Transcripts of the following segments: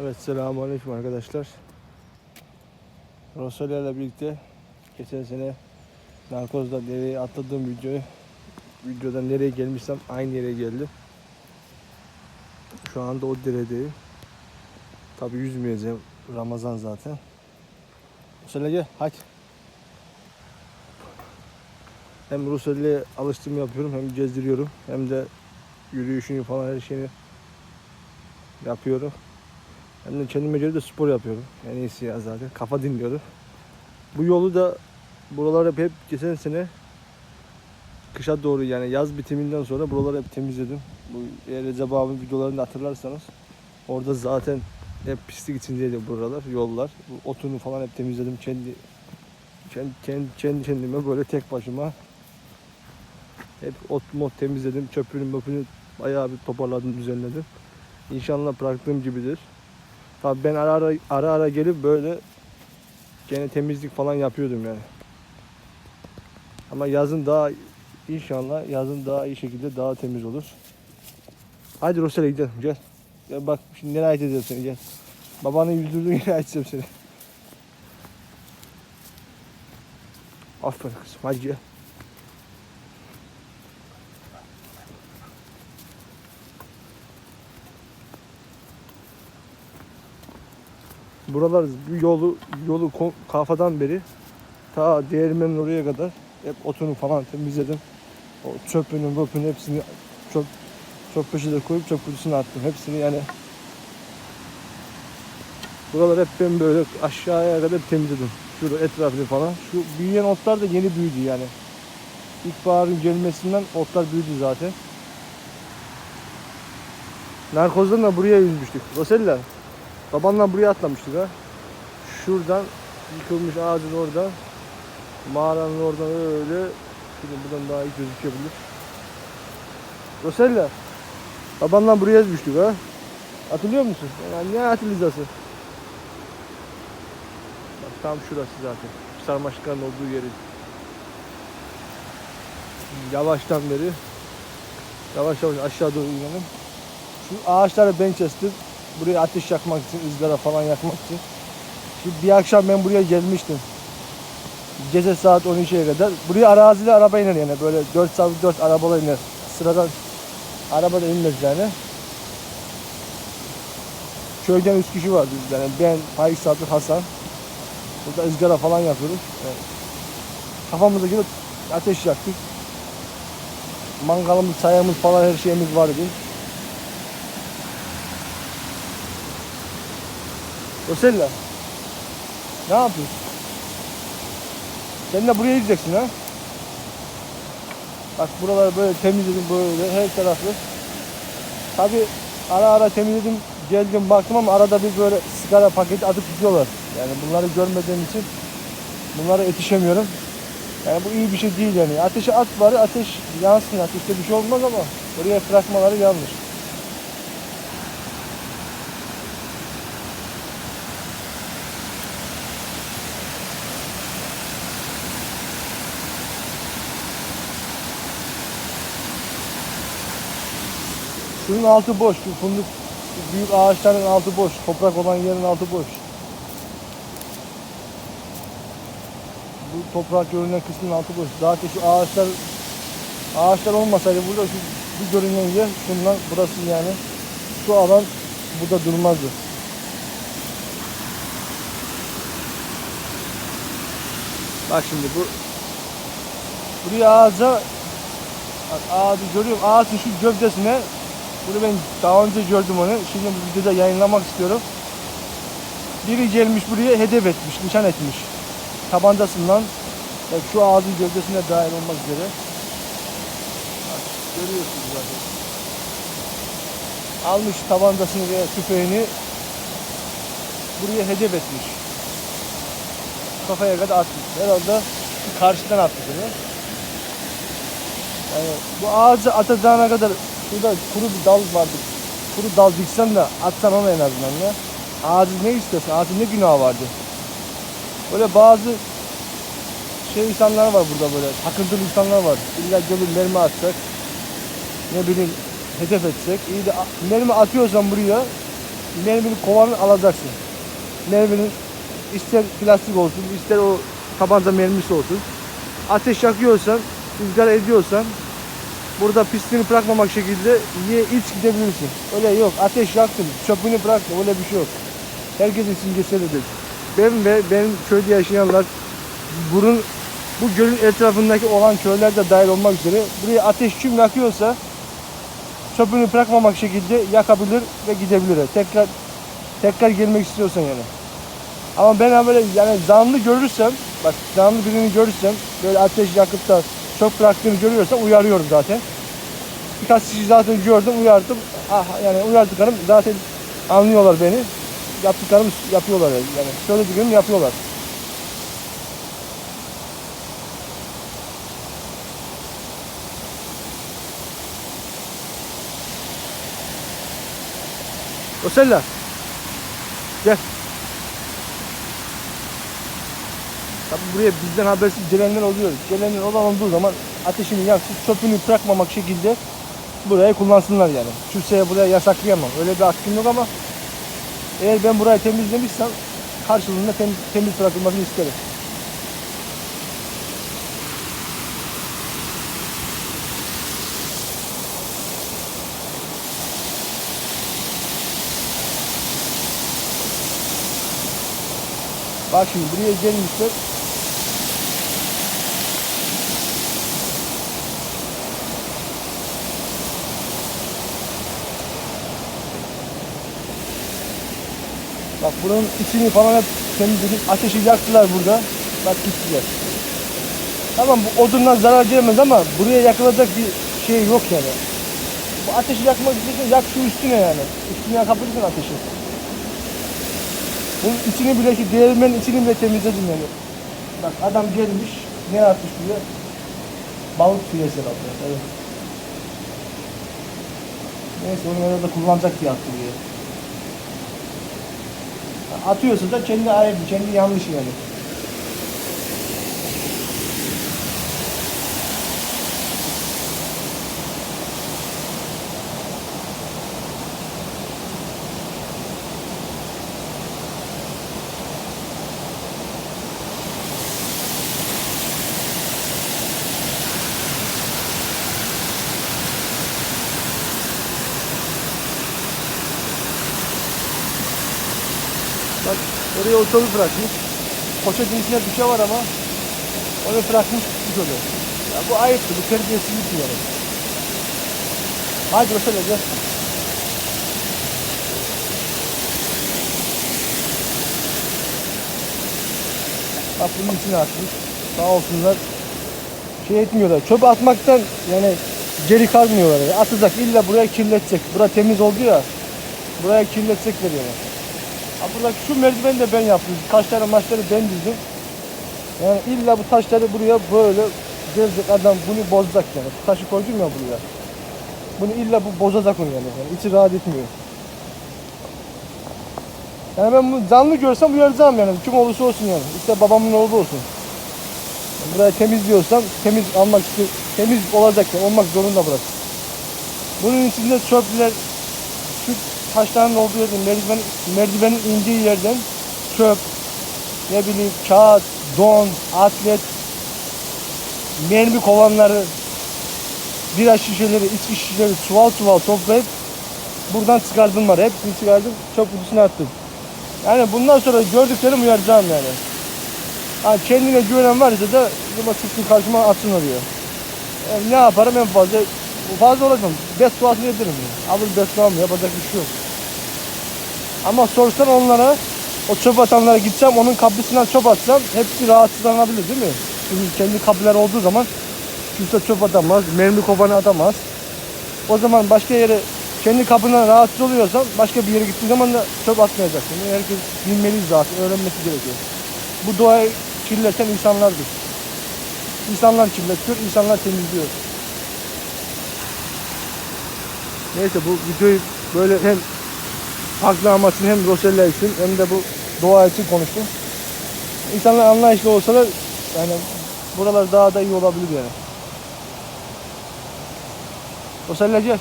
Evet selamünaleyküm arkadaşlar. Rosalia ile birlikte geçen sene narkozda nereye atladığım videoyu videodan nereye gelmişsem aynı yere geldim. Şu anda o deredeyim. Tabi yüzmeyeceğim. Ramazan zaten. Rosalia gel hadi. Hem Rosalia'ya alıştırma yapıyorum hem gezdiriyorum hem de yürüyüşünü falan her şeyini yapıyorum. Hem de kendime göre de spor yapıyorum. En iyisi ya zaten. Kafa dinliyorum. Bu yolu da buralar hep, hep geçen sene kışa doğru yani yaz bitiminden sonra buraları hep temizledim. Bu eğer Recep abinin videolarını hatırlarsanız orada zaten hep pislik içindeydi buralar, yollar. Bu otunu falan hep temizledim kendi kendi, kendi, kendi kendime böyle tek başıma hep ot mot temizledim. Çöpünü möpünü bayağı bir toparladım, düzenledim. İnşallah bıraktığım gibidir. Tabii ben ara ara, ara ara gelip böyle gene temizlik falan yapıyordum yani. Ama yazın daha inşallah yazın daha iyi şekilde daha temiz olur. Hadi Rosel'e gidelim gel. Gel bak şimdi nereye edeceğim seni gel. Babanın yüzdürdüğün yere açacağım seni. Aferin kızım hadi gel. Buralar bu yolu yolu kafadan beri ta değirmenin oraya kadar hep otunu falan temizledim. O çöpünü, möpünü hepsini çöp çöp poşete koyup çöp kutusuna attım. Hepsini yani Buralar hep ben böyle aşağıya kadar temizledim. Şurada etrafını falan. Şu büyüyen otlar da yeni büyüdü yani. İlkbaharın gelmesinden otlar büyüdü zaten. Narkozdan da buraya yüzmüştük. Rosella. Babanla buraya atlamıştık ha. Şuradan yıkılmış ağacın oradan mağaranın oradan öyle şimdi buradan daha iyi gözükebilir. Rosella babanla buraya yüzmüştük ha. Hatırlıyor musun? Yani ne hatırlayacaksın? Bak tam şurası zaten. Sarmaşıkların olduğu yeri. Yavaştan beri yavaş yavaş aşağı doğru inelim. Şu ağaçları ben kestim buraya ateş yakmak için, ızgara falan yakmak için. Şimdi bir akşam ben buraya gelmiştim. Gece saat 12'ye kadar. Buraya araziyle araba iner yani. Böyle 4 saat 4 arabalar iner. Sıradan araba da inmez yani. Köyden 3 kişi vardı yani. Ben, Faik Sabri, Hasan. Burada ızgara falan yapıyoruz. Yani kafamıza göre ateş yaktık. Mangalımız, sayamız falan her şeyimiz vardı. Rosella. Ne yapıyorsun? Sen de buraya gideceksin ha? Bak buraları böyle temizledim böyle her tarafı. Tabi ara ara temizledim geldim baktım ama arada bir böyle sigara paketi atıp gidiyorlar. Yani bunları görmediğim için bunlara yetişemiyorum. Yani bu iyi bir şey değil yani. Ateşe at bari ateş yansın ateşte bir şey olmaz ama buraya bırakmaları yanlış. Şunun altı boş. Şu fındık büyük ağaçların altı boş. Toprak olan yerin altı boş. Bu toprak görünen kısmın altı boş. Zaten şu ağaçlar ağaçlar olmasaydı burada şu bu görünen yer şundan burası yani şu alan burada durmazdı. Bak şimdi bu buraya ağaca ağacı görüyorum ağacın şu gövdesine bunu ben daha önce gördüm onu. Şimdi bu videoda yayınlamak istiyorum. Biri gelmiş buraya hedef etmiş, nişan etmiş. Tabancasından bak şu ağacın gövdesine dahil olmak üzere. Görüyorsunuz zaten. Almış tabancasını ve tüfeğini buraya hedef etmiş. Kafaya kadar atmış. Herhalde karşıdan attı bunu. Yani bu ağacı atacağına kadar Şurada kuru bir dal vardı. Kuru dal diksen de atsan onu en azından ya. Ağacı ne istiyorsun? Ağacın ne günahı vardı? Böyle bazı şey insanlar var burada böyle. Takıntılı insanlar var. İlla gelip mermi atacak. Ne bileyim hedef edecek. İyi de mermi atıyorsan buraya merminin kovanı alacaksın. Merminin ister plastik olsun, ister o tabanca mermisi olsun. Ateş yakıyorsan, ızgara ediyorsan burada pisliğini bırakmamak şekilde ye iç gidebilirsin. Öyle yok. Ateş yaktın, çöpünü bıraktın. Öyle bir şey yok. Herkesin simgeselidir. Ben ve benim köyde yaşayanlar bunun bu gölün etrafındaki olan köyler de dahil olmak üzere buraya ateş kim yakıyorsa çöpünü bırakmamak şekilde yakabilir ve gidebilir. Tekrar tekrar gelmek istiyorsan yani. Ama ben böyle yani zanlı görürsem, bak zanlı birini görürsem böyle ateş yakıp da çöp bıraktığını görüyorsam uyarıyorum zaten. Birkaç kişi zaten gördüm, uyardım. Ah yani uyardıklarım zaten anlıyorlar beni. Yaptıklarımı yapıyorlar yani. yani söylediklerimi yapıyorlar. Osella. Gel. Tabi buraya bizden habersiz gelenler oluyor. Gelenler olan olduğu zaman ateşini yaksın, çöpünü bırakmamak şekilde burayı kullansınlar yani. Kimseye buraya yasaklayamam. Öyle bir hakkım yok ama eğer ben burayı temizlemişsem karşılığında temiz, temiz bırakılmasını isterim. Bak şimdi buraya gelmişler. Bak buranın içini falan hep temizledik. Ateşi yaktılar burada. Bak gittiler. Tamam bu odundan zarar gelmez ama buraya yakılacak bir şey yok yani. Bu ateşi yakmak istiyorsan yak şu üstüne yani. Üstüne yakabilirsin ateşi. Bunun içini bile ki değirmenin içini bile temizledim yani. Bak adam gelmiş ne yapmış buraya? Balık filesi atıyor. Evet. Neyse onu herhalde kullanacak diye attı buraya. Atıyorsa da kendi ayıbı, kendi yanlışı yani. Bak oraya otobüs bırakmış. Poşetin içinde bir şey var ama onu bırakmış gitmiş oluyor. Ya bu ayıptı, bu terbiyesizlik yani. Hadi mesela gel. Bak bunun içine atmış. Sağ olsunlar. Şey etmiyorlar. Çöp atmaktan yani geri kalmıyorlar. Atacak illa buraya kirletecek. Bura temiz oldu ya. Buraya kirletecekler yani. Buradaki şu merdiveni de ben yaptım. Taşları maçları ben dizdim. Yani illa bu taşları buraya böyle gelecek adam bunu bozacak yani. Bu taşı koydum ya buraya. Bunu illa bu bozacak onu yani. yani içi rahat etmiyor. Yani ben bunu canlı görsem uyaracağım yani. Kim olursa olsun yani. İşte babamın oğlu olsun. Burayı temizliyorsam temiz almak istiyor. Temiz olacak yani. Olmak zorunda burası. Bunun içinde çöpler, şu taşların olduğu yerden, merdiven, merdivenin indiği yerden çöp, ne bileyim kağıt, don, atlet, mermi kovanları, bira şişeleri, içki şişeleri çuval çuval toplayıp buradan çıkardım var. Hepsini çıkardım, çöp kutusuna attım. Yani bundan sonra gördüklerimi uyaracağım yani. Ha, kendine güvenen varsa da buna çıksın karşıma atsın oraya. Yani ne yaparım en fazla fazla olacağım. Bedduasını ederim. Yani. Alır bedduamı yapacak bir şey yok. Ama sorsan onlara o çöp atanlara gideceğim onun kapısından çöp atsam hepsi rahatsızlanabilir değil mi? Çünkü kendi kapılar olduğu zaman kimse çöp atamaz, mermi kovanı atamaz. O zaman başka yere kendi kapından rahatsız oluyorsan başka bir yere gittiğin zaman da çöp atmayacaksın. Yani herkes bilmeli zaten, öğrenmesi gerekiyor. Bu doğayı kirleten insanlardır. İnsanlar kirletiyor, insanlar temizliyor. Neyse bu videoyu böyle hem Haklı amaçlı hem Rosella için hem de bu doğa için konuştum. İnsanlar anlayışlı olsalar yani buralar daha da iyi olabilir yani. Rosellacı.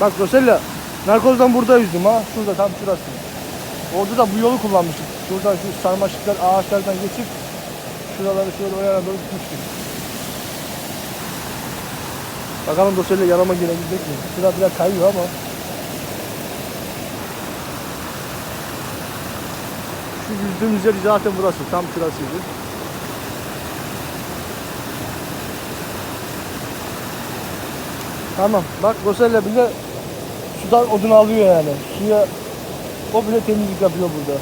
Bak Rosella, narkozdan burada yüzdüm ha. Şurada tam şurası. Orada da bu yolu kullanmıştık. Şuradan şu sarmaşıklar ağaçlardan geçip şuraları şöyle o yana doğru gitmiştik. Bakalım Rosella yanıma gelebilecek mi? Şurada biraz kayıyor ama. Şu yüzdüğümüz yer zaten burası. Tam şurasıydı. Tamam. Bak Rosella bile sudan odun alıyor yani. Suya o bile temizlik yapıyor burada.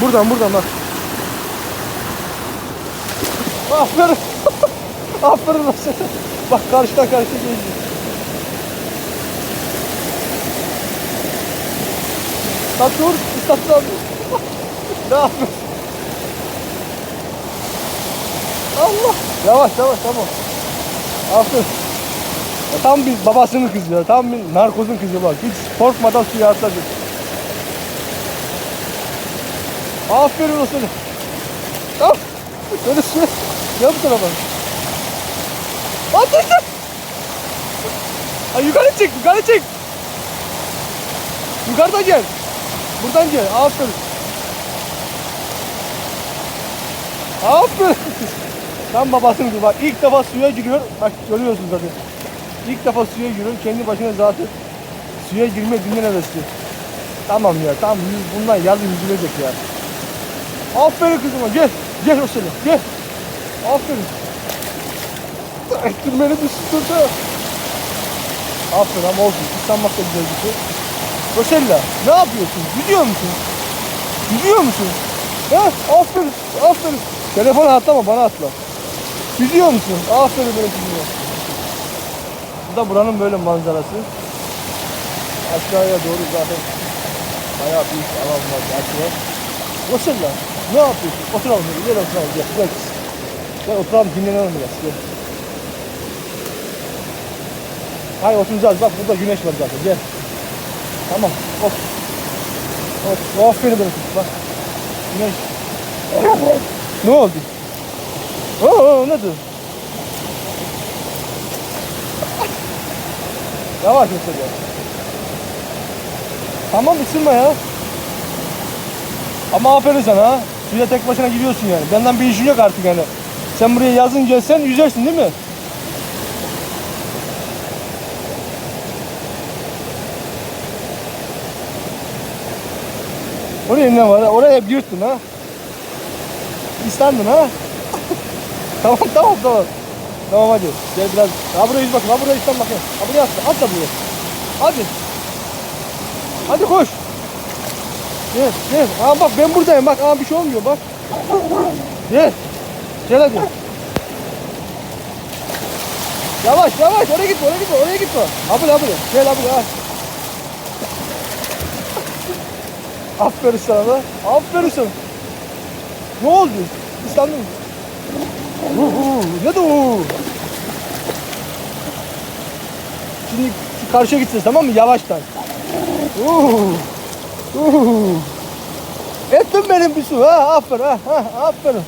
Buradan buradan bak. Aferin. Aferin Rosella. Bak karşıdan karşıya geçti. Bak dur. İstatlar. ne yapıyorsun? Allah. Yavaş yavaş tamam. Aferin. Tam bir babasının kızı ya. Tam bir narkozun kızı bak. Hiç korkmadan suya atladı. Aferin o sana. Al. Böyle suya. Gel bu tarafa. At at at. Ay yukarı çık yukarı çık. Yukarıdan gel. Buradan gel. Aferin. Aferin. Tam babasının gibi bak ilk defa suya giriyor. Bak görüyorsunuz zaten. İlk defa suya giriyor. Kendi başına zaten suya girme dünya hevesli. Tamam ya tamam bundan yazın yüzülecek ya. Aferin kızıma gel. Gel o seni gel. Aferin. Ettin beni düştü Aferin ama olsun. İslanmak da güzel bir şey. Rosella ne yapıyorsun? Gidiyor musun? Gidiyor musun? He? Aferin. Aferin. Telefonu atlama bana atla. Gidiyor musun? Aferin benim kızıma. Bu da buranın böyle manzarası. Aşağıya doğru zaten bayağı büyük alan var. Rosella ne yapıyorsun? Oturalım. Gel oturalım. Gel. Gel. Gel oturalım dinlenelim biraz. Gel. Hayır oturacağız. Bak burada güneş var zaten. Gel. Tamam. Otur. Otur. Aferin benim kızım. Bak. Güneş. ne oldu? Oo nedir? Yavaş mesela. Tamam ısınma ya. Ama aferin sana ha. Suya tek başına gidiyorsun yani. Benden bir işin yok artık yani. Sen buraya yazın gelsen yüzersin değil mi? Oraya ne var? Oraya hep yırttın ha. İstandın ha. tamam tamam tamam. Tamam hadi. Gel biraz. Ha buraya yüz bakayım. Ha buraya istan bakayım. Ha buraya atla. Atla buraya. Hadi. Hadi koş. Gel gel. Aa bak ben buradayım bak. Aa bir şey olmuyor bak. Gel. Gel hadi. Yavaş yavaş oraya gitme oraya gitme oraya gitme. Abla abla gel abla. Aferin sana da. Aferin sana. Ne oldu? İstandın mı? Ne de o? Şimdi karşıya gideceğiz tamam mı? Yavaştan. Uhu, uhu. Ettin benim bir su ha aferin ha, ha aferin.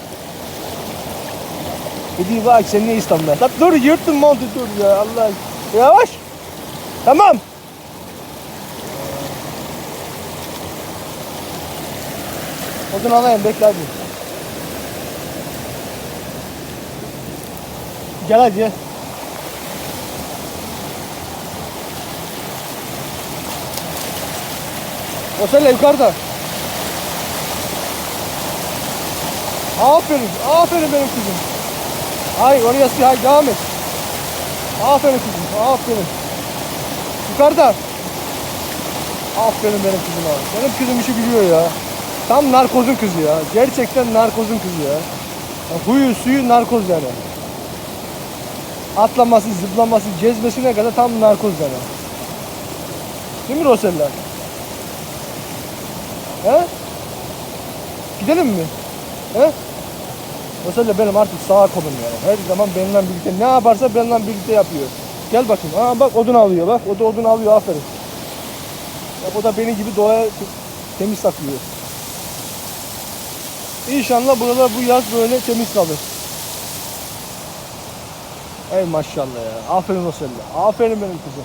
Dedi bak sen ne İstanbul'da? Lan dur yırttın montu dur ya Allah. Yavaş. Tamam. Odun alayım bekle hadi. Gel hadi seninle yukarıda. Aferin, aferin benim kızım. Hay oraya sil, hay devam et. Aferin kızım, aferin. Yukarıda. Aferin benim kızım abi. Benim kızım işi biliyor ya. Tam narkozun kızı ya. Gerçekten narkozun kızı ya. ya huyu suyu narkoz yani. Atlaması, zıplaması, cezbesine kadar tam narkoz yani. Değil mi Rosella? He? Gidelim mi? He? Rosella benim artık sağ kolum yani. Her zaman benimle birlikte ne yaparsa benimle birlikte yapıyor. Gel bakayım. Aa bak odun alıyor bak. O da odun alıyor aferin. Bak o da benim gibi doğaya temiz saklıyor. İnşallah burada bu yaz böyle temiz kalır. Ey maşallah ya. Aferin o seninle. Aferin benim kızım.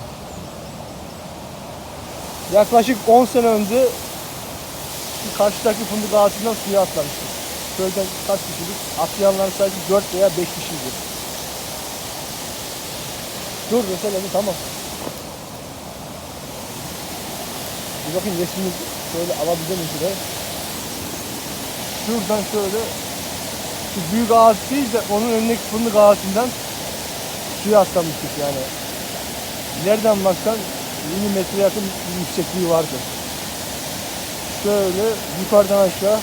Yaklaşık 10 sene önce karşıdaki fındık ağacından suya atlamıştık. Köyden kaç kişiydik? Atlayanlar sadece 4 veya 5 kişiydi. Dur mesela tamam. Bir bakayım resmini şöyle alabilecek miyim şuraya? Şuradan şöyle şu büyük ağaç değil de onun önündeki fındık ağacından suya atlamıştık yani. Nereden baksan 20 metre yakın yüksekliği vardı. Şöyle yukarıdan aşağı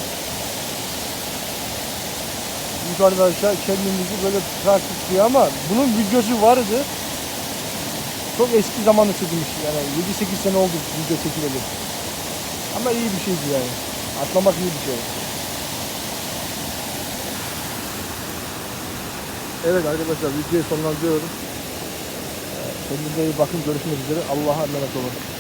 yukarıdan aşağı kendimizi böyle bıraktık diye ama bunun videosu vardı. Çok eski zamanda çekilmiş yani 7-8 sene oldu video çekileli. Ama iyi bir şeydi yani. Atlamak iyi bir şey. Evet arkadaşlar videoyu sonlandırıyorum. Kendinize iyi bakın. Görüşmek üzere. Allah'a emanet olun.